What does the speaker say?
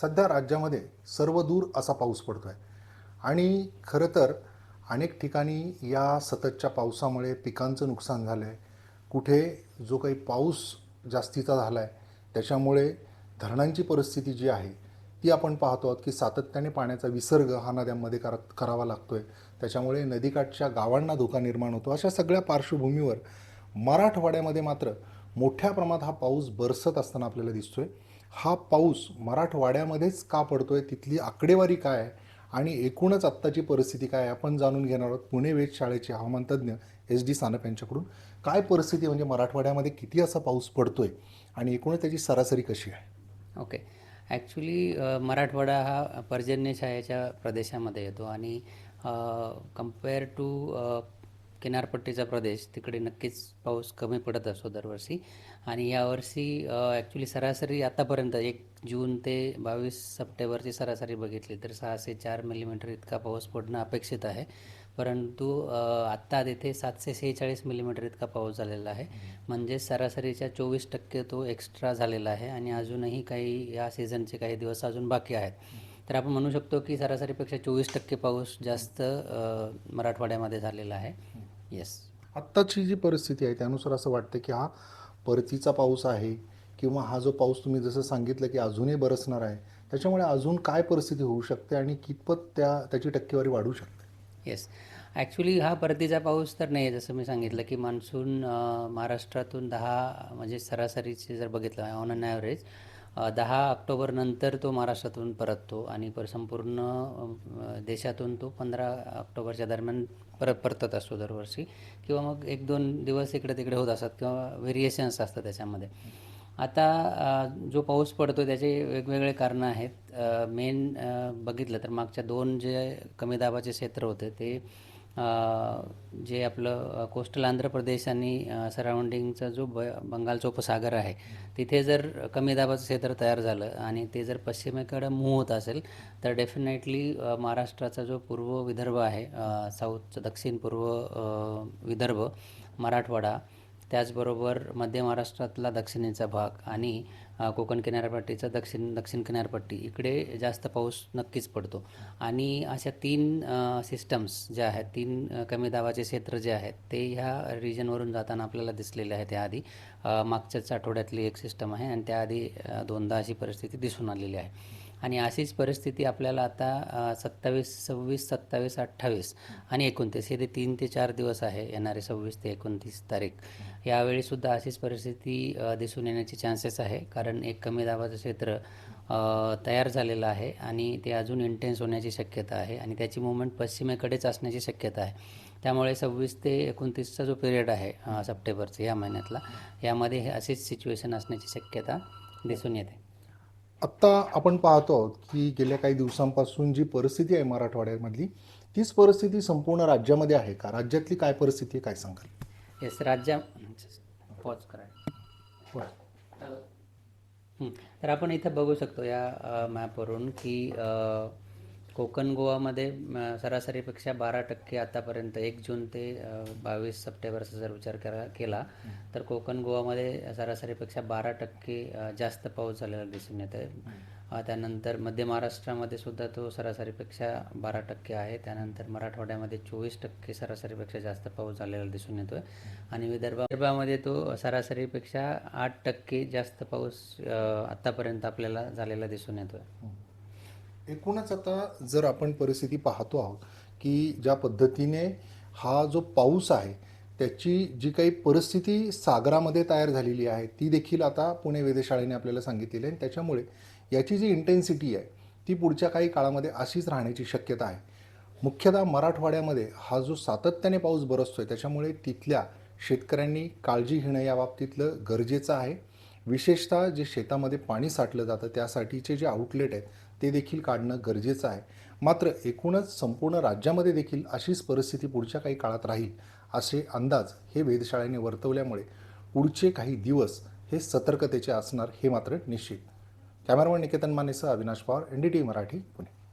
सध्या राज्यामध्ये सर्वदूर असा पाऊस पडतो आहे आणि खरं तर अनेक ठिकाणी या सततच्या पावसामुळे पिकांचं नुकसान झालं आहे कुठे जो काही पाऊस जास्तीचा झाला आहे त्याच्यामुळे धरणांची परिस्थिती जी आहे ती आपण पाहतो आहोत की सातत्याने पाण्याचा विसर्ग हा नद्यांमध्ये करा करावा लागतो आहे त्याच्यामुळे नदीकाठच्या गावांना धोका निर्माण होतो. अशा सगळ्या पार्श्वभूमीवर मराठवाड्यामध्ये मात्र मोठ्या प्रमाणात हा पाऊस बरसत असताना आपल्याला दिसतोय. हा पाऊस मराठवाड्यामध्येच का पडतोय? तिथली आकडेवारी काय आहे? आणि एकूणच आत्ताची परिस्थिती काय आपण जाणून घेणार आहोत पुणे वेधशाळेचे हवामान तज्ज्ञ एस डी सानप यांच्याकडून. काय परिस्थिती म्हणजे मराठवाड्यामध्ये किती असा पाऊस पडतोय? आणि एकूणच त्याची सरासरी कशी आहे? ओके. ॲक्च्युली मराठवाडा हा पर्जन्य छायाच्या प्रदेशामध्ये येतो आणि कंपेअर टू किनारपट्टीचा प्रदेश तिकडे नक्कीच पाऊस कमी पडत असतो दरवर्षी. आणि यावर्षी ॲक्च्युली सरासरी आतापर्यंत एक जून ते बावीस सप्टेंबरची सरासरी बघितली तर सहाशे चार मिलीमीटर इतका पाऊस पडणं अपेक्षित आहे. परंतु आत्ता तिथे सातशे सेहेचाळीस मिलीमीटर इतका पाऊस झालेला आहे. म्हणजे सरासरीच्या चोवीस टक्के तो एक्स्ट्रा झालेला आहे आणि अजूनही काही या सीझनचे काही दिवस अजून बाकी आहेत. तर आपण म्हणू शकतो की सरासरीपेक्षा चोवीस टक्के पाऊस जास्त मराठवाड्यामध्ये झालेला आहे. येस आत्ताची जी परिस्थिती आहे त्यानुसार असं वाटतं की हा परतीचा पाऊस आहे किंवा हा जो पाऊस तुम्ही जसं सांगितलं की अजूनही बरसणार आहे त्याच्यामुळे अजून काय परिस्थिती होऊ शकते आणि कितपत त्या त्याची टक्केवारी वाढू शकते? येस ॲक्च्युली हा परतीचा पाऊस तर नाही आहे जसं मी सांगितलं की मान्सून महाराष्ट्रातून दहा म्हणजे सरासरीचे जर बघितलं ऑन अन ॲव्हरेज दहा ऑक्टोबरनंतर तो महाराष्ट्रातून परततो आणि पर संपूर्ण देशातून तो पंधरा ऑक्टोबरच्या दरम्यान परत परतत असतो दरवर्षी. किंवा मग एक दोन दिवस इकडे तिकडे होत असतात किंवा व्हेरिएशन्स असतात त्याच्यामध्ये. आता जो पाऊस पडतो त्याचे वेगवेगळे कारणं आहेत. मेन बघितलं तर मागच्या दोन जे कमी दाबाचे क्षेत्र होते ते जे आपलं कोस्टल आंध्र प्रदेश आणि सराउंडिंगचा जो ब बंगालचा उपसागर आहे तिथे जर कमी दाबाचं क्षेत्र तयार झालं आणि ते जर पश्चिमेकडं मूव्ह होत असेल तर डेफिनेटली महाराष्ट्राचा जो पूर्व विदर्भ आहे साऊथचा दक्षिण पूर्व विदर्भ मराठवाडा त्याचबरोबर मध्य महाराष्ट्रातला दक्षिणेचा भाग आणि कोकण किनारपट्टीचा दक्षिण दक्षिण किनारपट्टी. इकडे जास्त पाऊस नक्कीच पडतो. आणि अशा तीन सिस्टम्स ज्या आहेत तीन कमी दाबाचे क्षेत्र जे आहेत ते ह्या रिजनवरून जाताना आपल्याला दिसलेले आहे त्याआधी मागच्याच आठवड्यातली एक सिस्टम आहे आणि त्याआधी दोनदा अशी परिस्थिती दिसून आलेली आहे. आणि अशीच परिस्थिती आपल्याला आता सत्तावीस सव्वीस सत्तावीस अठ्ठावीस आणि एकोणतीस हे ते तीन ते चार दिवस आहे येणारे सव्वीस ते एकोणतीस तारीख यावेळीसुद्धा अशीच परिस्थिती दिसून येण्याचे चान्सेस आहे. कारण एक कमी दाबाचं क्षेत्र तयार झालेलं आहे आणि ते अजून इंटेन्स होण्याची शक्यता आहे आणि त्याची मुवमेंट पश्चिमेकडेच असण्याची शक्यता आहे. त्यामुळे सव्वीस ते एकोणतीसचा जो पिरियड आहे सप्टेंबरचा या महिन्यातला यामध्ये हे अशीच सिच्युएशन असण्याची शक्यता दिसून येते. आत्ता आपण पाहतो आहोत की गेल्या काही दिवसांपासून जी परिस्थिती आहे मराठवाड्यामधली तीच परिस्थिती संपूर्ण राज्यामध्ये आहे का? राज्यातली काय परिस्थिती आहे? काय सांगाल? येस राज्या पॉज करा. तर आपण इथं बघू शकतो या मॅपवरून की कोकण गोवामध्ये सरासरीपेक्षा बारा टक्के आतापर्यंत एक जून ते बावीस सप्टेंबरचा जर विचार करा केला तर कोकण गोवामध्ये सरासरीपेक्षा बारा टक्के जास्त पाऊस झालेला दिसून येत आहे त्यानंतर मध्य महाराष्ट्रामध्ये सुद्धा तो सरासरीपेक्षा बारा टक्के आहे. त्यानंतर मराठवाड्यामध्ये चोवीस टक्के सरासरीपेक्षा जास्त पाऊस झालेला दिसून येतोय. आणि विदर्भा विदर्भामध्ये तो सरासरीपेक्षा आठ टक्के जास्त पाऊस आत्तापर्यंत आपल्याला झालेला दिसून येतोय. एकूणच आता जर आपण परिस्थिती पाहतो आहोत की ज्या पद्धतीने हा जो पाऊस आहे त्याची जी काही परिस्थिती सागरामध्ये तयार झालेली आहे ती देखील आता पुणे वेधशाळेने आपल्याला सांगितलेली आहे. आणि त्याच्यामुळे याची जी इंटेन्सिटी आहे ती पुढच्या काही काळामध्ये अशीच राहण्याची शक्यता आहे. मुख्यतः मराठवाड्यामध्ये हा जो सातत्याने पाऊस बरसतो आहे त्याच्यामुळे तिथल्या शेतकऱ्यांनी काळजी घेणं या बाबतीतलं गरजेचं आहे. विशेषतः जे शेतामध्ये पाणी साठलं जातं त्यासाठीचे जे आउटलेट आहेत ते देखील काढणं गरजेचं आहे. मात्र एकूणच संपूर्ण राज्यामध्ये देखील अशीच परिस्थिती पुढच्या काही काळात राहील असे अंदाज हे वेधशाळेने वर्तवल्यामुळे पुढचे काही दिवस हे सतर्कतेचे असणार हे मात्र निश्चित. Cameraman Niketan मानेसह Avinash Pawar N D T Marathi Pune.